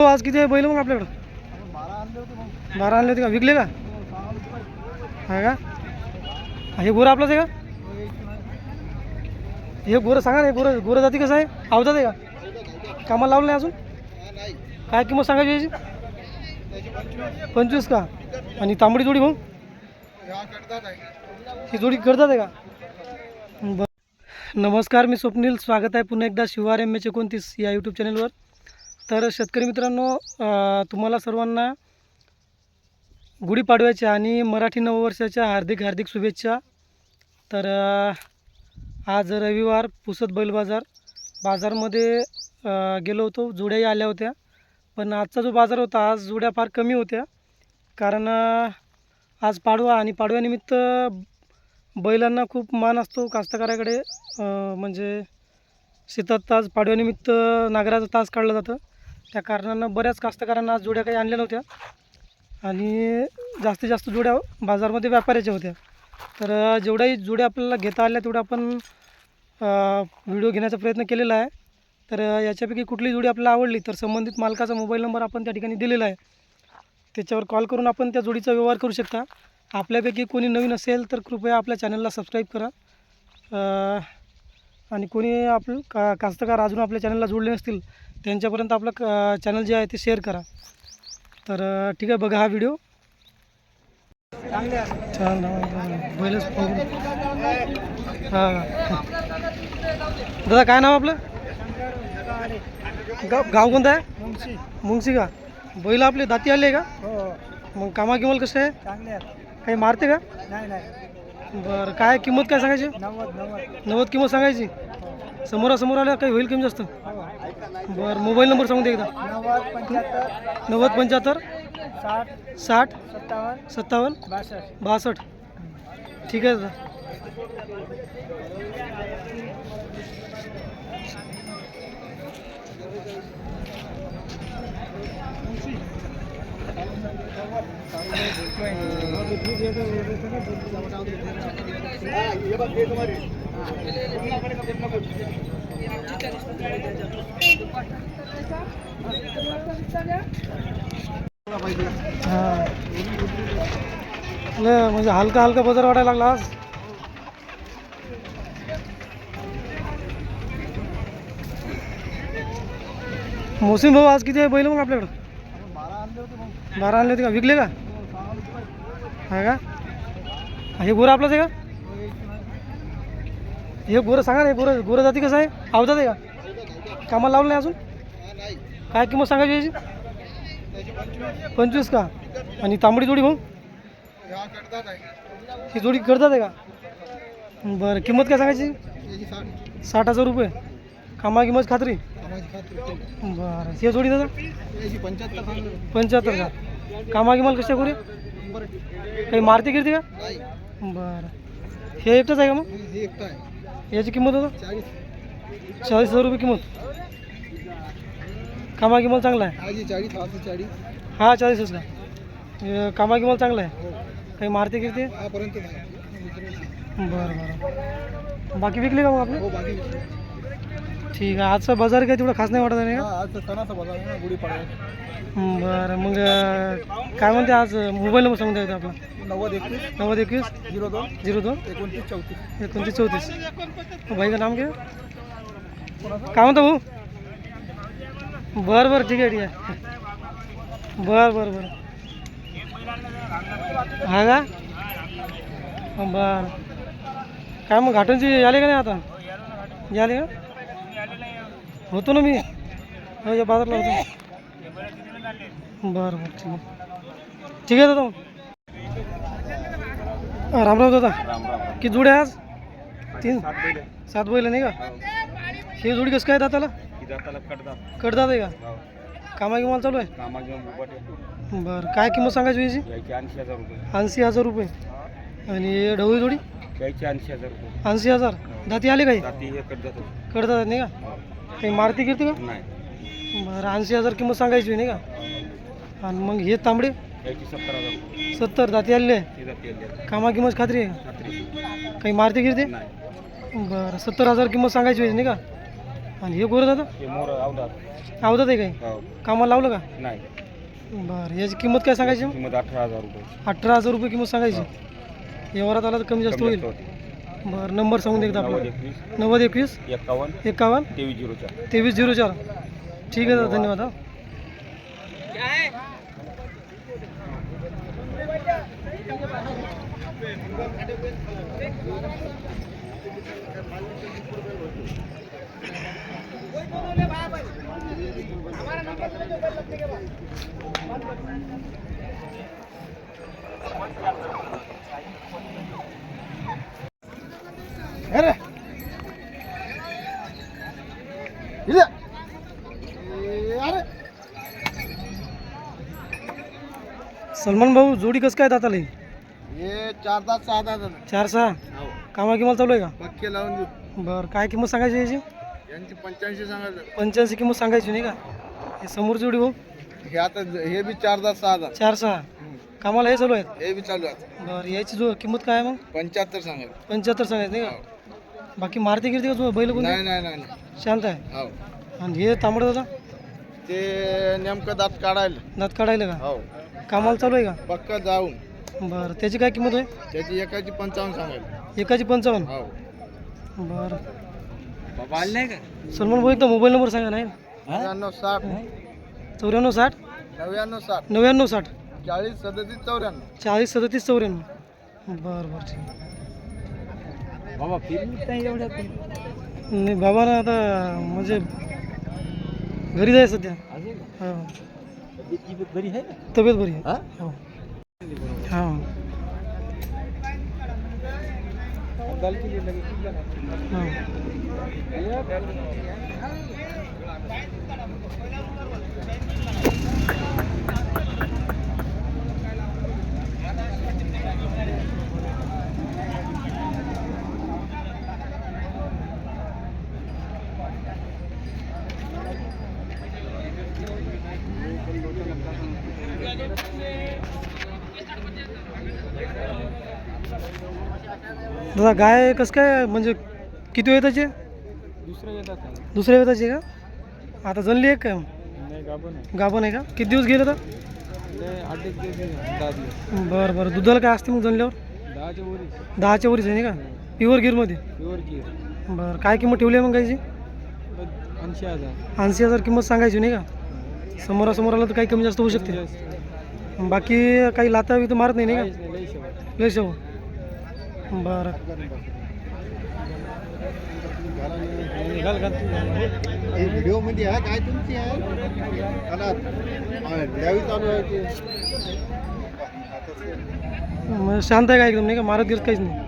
हो, आज किती आहे? बैल मग आपल्याकडं? बारा आणले होते का? विकले का? हा का? हे गोरं आपलंच आहे का? हे गोरं सांगा ना हे गोरं गोरं जाती कसं आहे? आवतात आहे का? कामाला लावलं नाही अजून? काय किंमत सांगायची याची? पंचवीस का? आणि तांबडी जोडी भाऊ? ही जोडी करतात आहे का? बरं. नमस्कार मी स्वप्नील. स्वागत आहे पुन्हा एकदा शिवार एम एच एकोणतीस या यूट्यूब चॅनलवर तर शेतकरी मित्रांनो तुम्हाला सर्वांना गुढीपाडव्याच्या आणि मराठी नववर्षाच्या हार्दिक हार्दिक शुभेच्छा. तर आज रविवार पुसद बैल बाजार. बाजारमध्ये गेलो होतो जुड्याही आल्या होत्या. पण आजचा जो बाजार होता आज जुड्या फार कमी होत्या. कारण आज पाडवा आणि पाडव्यानिमित्त बैलांना खूप मान असतो कास्तकाराकडे. म्हणजे शेतात तास पाडव्यानिमित्त नागराचा तास काढलं जातं. त्या कारणानं बऱ्याच कास्तकारांना आज जोड्या काही आणल्या नव्हत्या. आणि जास्तीत जास्त जोड्या बाजारमध्ये व्यापाऱ्याच्या होत्या. तर जेवढ्याही जोड्या आपल्याला घेता आल्या तेवढ्या आपण व्हिडिओ घेण्याचा प्रयत्न केलेला आहे. तर याच्यापैकी कुठली जोडी आपल्याला आवडली तर संबंधित मालकाचा मोबाईल नंबर आपण त्या ठिकाणी दिलेला आहे. त्याच्यावर कॉल करून आपण त्या जोडीचा व्यवहार करू शकता. आपल्यापैकी कोणी नवीन असेल तर कृपया आपल्या चॅनलला सबस्क्राईब करा. आणि कोणी आपलं का कास्तकार अजून आपल्या चॅनलला जोडले नसतील त्यांच्यापर्यंत आपलं क चॅनल जे आहे ते शेअर करा. तर ठीक आहे बघा हा व्हिडिओ छान पहिलंच हां. दादा काय नाव आपलं? गाव गाव कोणतं आहे? मुंगशी का? बैल आपले दाती आले का? मग कामा किंमत कसं आहे? चांगले काही मारते का? नाही नाही. बरं काय किंमत काय सांगायची? नव्वद नव्वद. नव्वद किंमत सांगायची? समोरासमोर आल्या काही होईल कमी जास्त? बरं मोबाईल नंबर सांगून दे एकदा। नव्वद पंच्याहत्तर पंच्याहत्तर साठ साठ सत्तावन्न सत्तावन्न बासष्ट. बासष्ट. ठीक आहे दादा. हाँ। म्हणजे हलका हलका बाज़ार वाटायला लागला। आज मोसम भाऊ, आज किती बैल मग आपल्याकडं. बारा आणले होते का? विकले का? आहे का? हे गोरं आपलंच आहे का? हे गोरं सांगा ना हे गोरं गोरं जाती कसं आहे? आवतात आहे का? कामाला लावलं नाही अजून? काय किंमत सांगायची याची? पंचवीस का? आणि तांबडी जोडी भाऊ? ही जोडी करतात आहे का? बरं किंमत काय सांगायची? साठ हजार रुपये. कामा किंमत खात्री? बरं हे जोडी दादा? पंच्याहत्तर का? कामा किंमत कशा करू काही मारती गिरती का? बरं. हे एकटंच आहे का मग? आहे याची किंमत होतं चाळीस हजार रुपये किंमत. कामा किंमत चांगला आहे? हा चाळीसच का? हे कामा किंमत चांगला आहे? हो. काही मारती गिरती? बरं बरं. बाकी विकली का मग आपले? हो ठीक आहे. आजचा बाज़ार काय तेवढा खास नाही वाटत आहे का? हा आज तर सणाचा बाज़ार आहे ना गुढीपाडवा बरं. मग अं, काय म्हणते आज मोबाईल नंबर सांगून द्यायचा आपला. नव्वद एकवीस. नव्वद एकवीस. झिरो दोन. झिरो दोन. एकोणतीस चौतीस. एकोणतीस चौतीस. भाई का नाम क्या? काय म्हणता भाऊ? बरं बरं. ठीक आहे ठीक आहे. बरं बरं बरं. हा का? बरं. काय मग घाटूनची आले का नाही आता? याले का? होतो ना मी. हो या बाजारला होतो. बरं बरं ठीक आहे. ठीक आहे दादा. मग हा, रामराव दादा. किती जोड्या आहे आज तीन. सात बैल नाही का? हे. जोडी कसं काय दाताला? कडदात आहे का? कामा किंमत चालू आहे? बरं काय किंमत सांगायची याची? ऐंशी हजार रुपये. ऐंशी हजार रुपये. आणि ढवळी जोडी? ऐंशी हजार रुपये. ऐंशी हजार. दाती आले काही? हे कडदात नाही का? काही मारती गिरती का? नाही. बरं ऐंशी हजार किंमत सांगायची नाही का? आणि मग हे तांबडे? सत्तर हजार. रुपये सत्तर दाती आलेले? आहे. ती जाती आली कामा किंमत खात्री आहे? काही मारती गिरती नाही. बरं सत्तर हजार किंमत सांगायची होती नाही का? आणि हे गोरं दादा? हे मोर अवधात आवडत आहे काय हो. कामाला लावलं का? नाही. बरं याची किंमत काय सांगायची? किंमत अठरा हजार रुपये. अठरा हजार रुपये किंमत सांगायची. व्यवहारात आला तर कमी जास्त कमी होईल. जास्त होते. बरं नंबर सांगून दे एकदा नव्वद आपला एकवीस नव्वद एकवीस एकावन्न एकावन्न तेवीस झिरो चार. तेवीस झिरो चार. ठीक आहे दादा धन्यवाद हा. अरे. इले. अरे. सलमान भाऊ जोडी कसं काय दाताला ही? हे चार तास सहा तास चार सहा? कामा किंमत चालू आहे का? पक्के लावून देऊ. बरं काय किंमत सांगायची याची? यांची पंच्याऐंशी सांगायचं. पंच्याऐंशी किंमत सांगायची नाही का? हे समोर जोडी भाऊ. हे आता ज- हे बी चार तास सहा तास चार सहा? कामाला हे चालू आहेत? हे बी चालू आहे बरं याची जो किंमत काय आहे मग? पंच्याहत्तर सांगायचं. पंच्याहत्तर सांगायचं नाही का? बाकी मारती गिरती का बैल कोणते? नाही नाही नाही नाही. शांत आहे? हो. आणि हे तांबड दादा? ते नेमकं दात काढायला. दात काढायला का? हो. कामाला चालू आहे पक्क जाऊन. का बरं त्याची काय किंमत आहे? त्याची एकाची पंचावन्न सांगायचं एकाची पंचावन्न? हो. बरं. बाबा आले का? सलमान भाऊ एकदा मोबाईल नंबर सांगा नाही? नव्याण्णव साठ. चौऱ्याण्णव साठ? नव्याण्णव साठ. नव्याण्णव साठ? चाळीस सदतीस चौऱ्याण्णव. चाळीस सदतीस चौऱ्याण्णव. बरं बरं ठीक बाबा नाही बाबा ना आता म्हणजे घरी जाय सध्या. हो. बरी आहे तब्येत बरी आहे. हो. हां. हां. दादा गाय कसं काय म्हणजे किती वेळ त्याचे दुसरं येतात दुसऱ्या वेताची आहे का? आता जनली एक काय नाही गाभण आहे. का? किती दिवस गेले तर? बरं बरं. दुधाला काय असते मग जनल्यावर दहाच्या वरीच दहाच्या वरीच आहे नाही का? प्युअर गिरमध्ये? प्युअर गिर. बरं. काय किंमत ठेवली आहे मग गायची? ऐंशी हजार. ऐंशी हजार किंमत सांगायची नाही का? समोरासमोर आलं तर काही कमी जास्त होऊ शकते. बाकी काही लाता बिता मारत नाही नाही का? लय शव बरं. व्हिडिओमध्ये आहे काय तुमची आहे? शांत आहे का एकदम? नाही का? मारत गिरत काहीच नाही.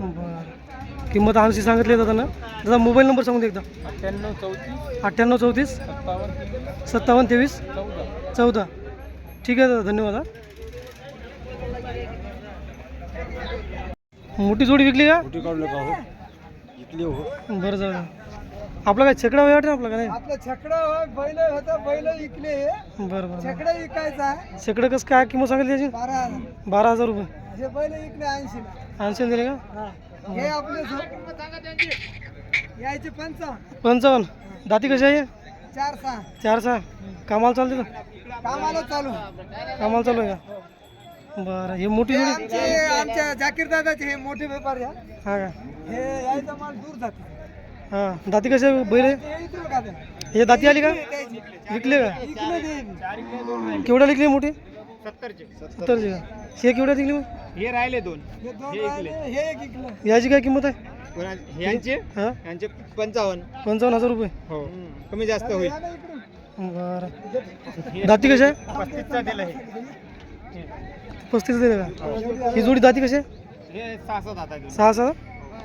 बरं. किंमत ऐंशी सांगितली दादा ना? दादा मोबाईल नंबर सांगून दे एकदा. अठ्ठ्याण्णव चौतीस अठ्ठ्याण्णव चौतीस सत्तावन्न सत्तावन्न तेवीस चौदा. चौदा. ठीक आहे दादा धन्यवाद हा. मोठी जोडी विकली का? कुठे काढलं का हो. इथले हो. बरं जाऊ आपला काय छकडा वाटतं आपला का नाही? आपलं छकडा बैल होता बैल इकले बरं बरं छकडा विकायचा आहे. छकडं कसं काय किंमत सांगितली त्याची? बारा हजार. बारा हजार रुपये. हे बैल इकले ऐंशी ऐंशी दिले का? हे. आपले यायचे पंचावन्न. पंचावन्न. दाती कशी आहे? चार सहा. चार सहा. कामाला चालते का? कामाला चालू. कामाला चालू आहे का? बरं हे मोठी हे जोडी आमचे आमच्या जाकीर दादाचे हे मोठे व्यापारी आहे. हा का? हे यायचा माल दूर जाते. हां दाती कशी आहे बैल? आहे? इथून? हे दाती आली का? द्यायची. विकले का? इकडे दे. केवढ्या विकली मोठी? सत्तरचे. सत्तरची का? हे केवढ्या विकली मग? हे राहिले दोन. हे दोन राहिले, हे एक इकलं. याची काय किंमत आहे? यांचे? हां? यांचे पंचावन्न. पंचावन्न हजार रुपये. हो. कमी जास्त होईल. बरं. दाती कशी हे पस्तीस दिले का? ही जोडी दाती कशी आहे? हे सहा सहा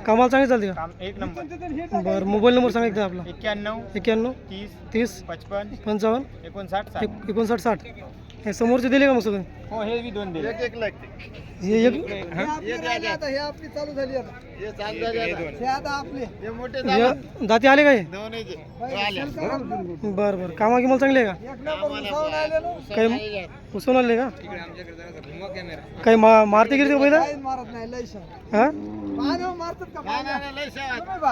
कामाला चांगली चालते काम एक नंबर. का बरं मोबाईल नंबर सांगा एकदा आपला. एक्क्याण्णव एक्क्याण्णव तीस तीस पचपन पंचावन्न एकोणसाठ साठ. एक एकोणसाठ साठ. हे समोरचे दिले का मग सगळे? हो हे बी दोन दिले एक एक लागते हे एक हे आपली आता हे आपली चालू झाली आता. हे आता. आपले. हे दाती आले काय बरं बरं. कामा किंमत चांगली आहे का? एक काही उसवून आले का? काही मारते गिरते पहिलं मारत नाही लय हाँ? मारतात का.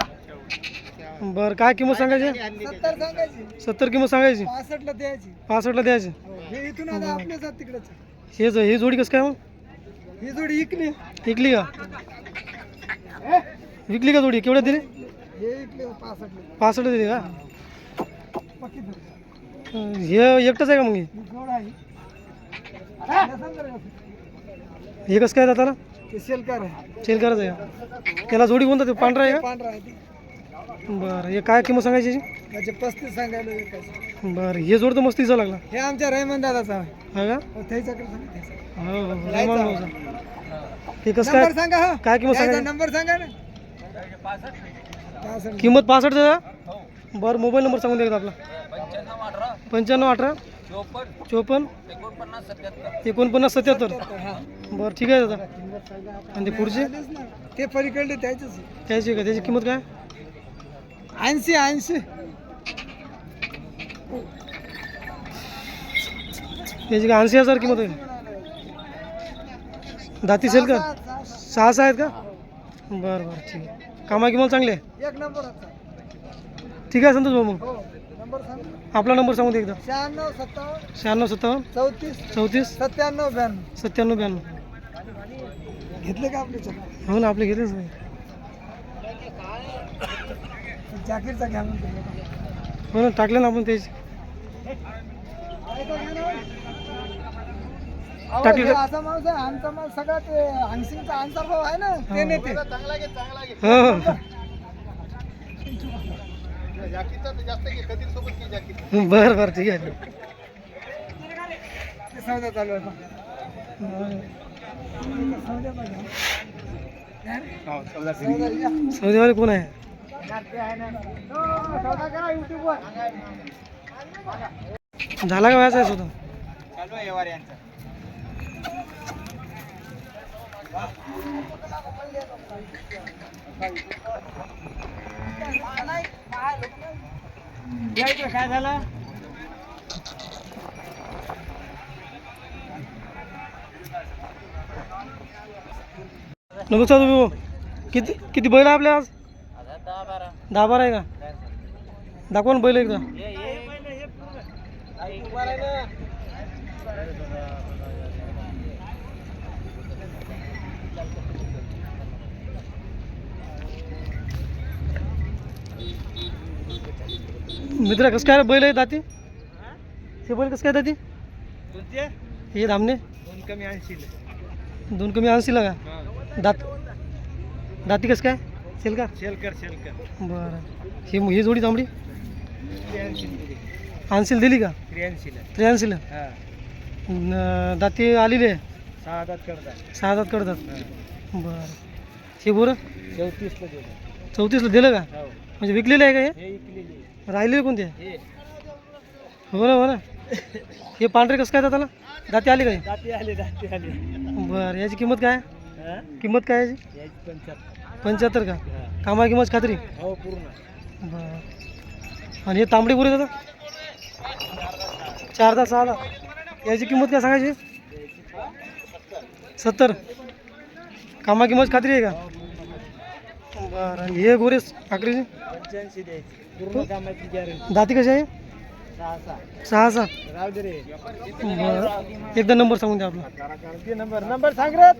बरं काय किंमत सांगायची? सत्तर सांगायची. सत्तर किंमत सांगायची? पासष्टला द्यायची. पासष्टला द्यायची. हे. इथून आता आपल्याच आहेत तिकडच. हे ज- ही जोडी कसं काय मग ही जोडी इकली विकली का? विकली का जोडी केवढ्या दिली? हे इकले पासष्टला पासष्ट दिली का? हे एकटंच आहे का मग हे? ही? हे कसं. हे काय जाताना शेलकार करायचं आहे त्याला जोडी कोणता ते पांढरा आहे पांढरा आहे ते. का बरं हे काय किंमत सांगायची याची? त्याचे पस्तीस सांगायला विकायचे बरं हे जोड तर मस्त दिसा लागला. हे आमच्या रहिमन दादाचा आहे. हा का? हो, त्याच्याकडे सांगा. हो हो, हो. रेमान भाऊचा. हे कसं नंबर काय सांगा हा. काय किंमत सांगायची? नंबर सांगा ना. पासष्ट. किंमत पासष्ट का बरं मोबाईल नंबर सांगून द्या एकदा आपला. पंच्याण्णव अठरा. चोपन्न. एकोणपन्नास सत्याहत्तर. हा. बरं ठीक आहे दादा. आणि ते पुढचे? आलेच ना. ते पलीकडले त्याचेच त्याची का? त्याची किंमत काय? ऐंशी ऐंशी. त्याची का ऐंशी हजार किंमत आहे? दाती सेल का? सहा सहा आहेत का? बरं बरं ठीक आहे. कामा किंमत चांगली एक नंबर. ठीक आहे संतोष भाऊ मग. हो आपला नंबर सांगू दे एकदा. शहाण्णव सत्तावन्न. शहाण्णव सत्तावन्न. चौतीस. चौतीस. सत्त्याण्णव ब्याण्णव. सत्त्याण्णव ब्याण्णव. घेतले का आपले चल हो ना आपले घेतलेच नाही. जाकीरचा घ्या म्हणतो हो ना टाकले ना आपण टाकले? असा माणूस आहे आमचा माल सगळा ते आन्सर भाऊ आहे ना ते. नेते बरं बरं ठीक आहे ते सौदा चालू आहे. सौदेवाले कोण आहे झाला का आहे स्वतः चालू आहे व्यवहार यांचा. काय झालं? नमस्कार तुम्ही. किती किती बैल आपल्या आज? दहा बारा. आहे का? दाखवा ना बैल एकदा. मित्रा कसं काय बैल आहे दाती? हे? बैल कसं काय दाती? हे धामणे? दोन कमी ऐंशी दोन कमी आणशील का? दात दाती कसं काय? सेल का शेलकर शेलकर. बरं. ही ही जोडी तांबडी आणशील दिली का? त्र्याऐंशीला. त्र्याऐंशीला? न- दाती आलेली आहे? सहा हातात करतात. सहा दात करतात? बरं. हे बोरं? चौतीसला दिलं. चौतीसला दिलं का? हो. म्हणजे विकलेलं आहे का हे? हे इकलेली राहिलेले कोणते हे. हो ना हो ना. हे पांढरे कसं काय दाताला दाती आली काय दाती आले दाती आले. बरं. याची किंमत काय? हा? किंमत काय याची? याची पंच्याहत्तर. पंच्याहत्तर का. कामा किंमत खात्री? हो पूर्ण. बरं. आणि हे तांबडी बोरे दादा चार दहा सहा याची किंमत काय सांगायची? सत्तर. कामा किंमत खात्री आहे का? बरं. आणि हे गोरे गॅरंटी दाती कशी आहे? सहा सहा बरं. एकदा नंबर सांगून द्या आपला. नंबर नंबर सांग रे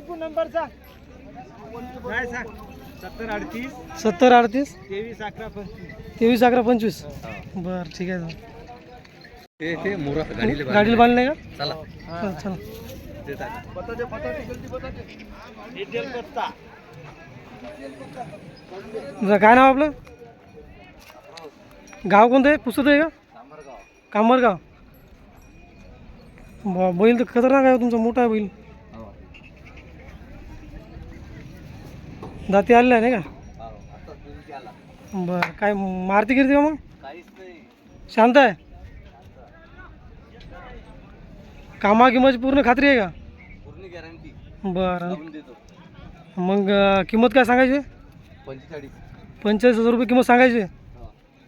तू. नंबर सांग. काय सांग. सत्तर अडतीस. सत्तर अडतीस? तेवीस अकरा पंचवीस. तेवीस अकरा पंचवीस? बरं ठीक आहे गाडीला बांधलं. का? चला. चला. डिटेल पत्ता. काय नाव आपलं? गाव कोणतं आहे? पुसत आहे का? कामरगाव. बा बैल तर खतरनाक आहे हो तुमचा मोठा आहे बैल. दाती आलेला आहे नाही का? बरं काय मारती गिरती का मग? शांत आहे? कामा किंमत पूर्ण खात्री आहे का? बरं. मग किंमत काय सांगायची? पंचेचाळीस. पंचेचाळीस हजार रुपये किंमत सांगायची?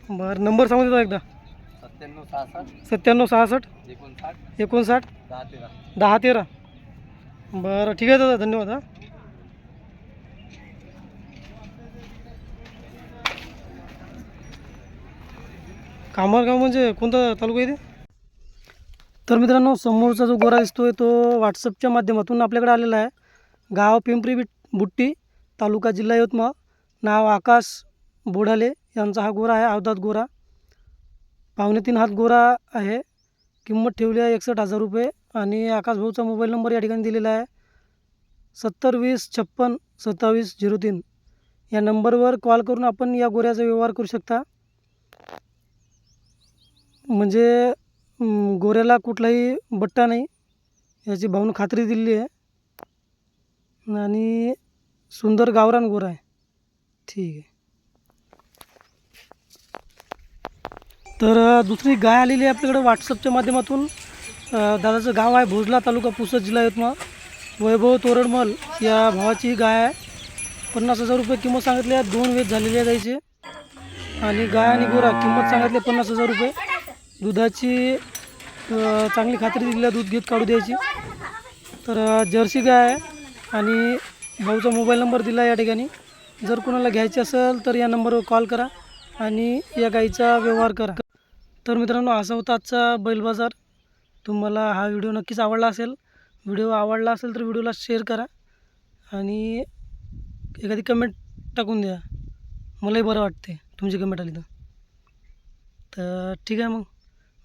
बरं नंबर सांगू देता एकदा. सत्त्याण्णव सहासष्ट. सत्त्याण्णव सहासष्ट. एकोणसाठ. एकोणसाठ. दहा तेरा. बरं ठीक आहे दादा धन्यवाद हां. कामरगाव म्हणजे कोणता तालुका येते तर मित्रांनो समोरचा जो गोरा दिसतोय तो व्हॉट्सअपच्या माध्यमातून आपल्याकडे आलेला आहे. गाव पिंपरी बिट बुट्टी तालुका जिल्हा यवतमाळ. नाव आकाश बोढाले यांचा हा गोरा आहे अवधात गोरा. पावणे तीन हात गोरा आहे. किंमत ठेवली आहे एकसष्ट हजार रुपये. आणि आकाश भाऊचा मोबाईल नंबर या ठिकाणी दिलेला आहे. सत्तर वीस छप्पन सत्तावीस झिरो तीन. या नंबरवर कॉल करून आपण या गोऱ्याचा व्यवहार करू शकता. म्हणजे गोऱ्याला कुठलाही बट्टा नाही याची भाऊन खात्री दिलेली आहे. आणि सुंदर गावरान गोरा आहे. ठीक आहे. तर दुसरी गाय आलेली आहे आपल्याकडे व्हॉट्सअपच्या माध्यमातून. दादाचं गाव आहे भोजला तालुका पुसद जिल्हा यवतमाळ. वैभव तोरडमल या भावाची ही गाय आहे. पन्नास हजार रुपये किंमत सांगितली आहे. दोन वेद झालेले आहे गायचे आणि गाय आणि गोरा किंमत सांगितली आहे पन्नास हजार रुपये. दुधाची चांगली खात्री दिली दूध घेत काढू द्यायची. तर जर्सी गाय आहे आणि भाऊचा मोबाईल नंबर दिला या ठिकाणी. जर कोणाला घ्यायचे असेल तर या नंबरवर कॉल करा आणि या गाईचा व्यवहार करा. तर मित्रांनो असा होता आजचा बैल बाजार. तुम्हाला हा व्हिडिओ नक्कीच आवडला असेल. व्हिडिओ आवडला असेल तर व्हिडिओला शेअर करा आणि एखादी कमेंट टाकून द्या. मलाही बरं वाटते तुमची कमेंट आली तर. तर ठीक आहे मग.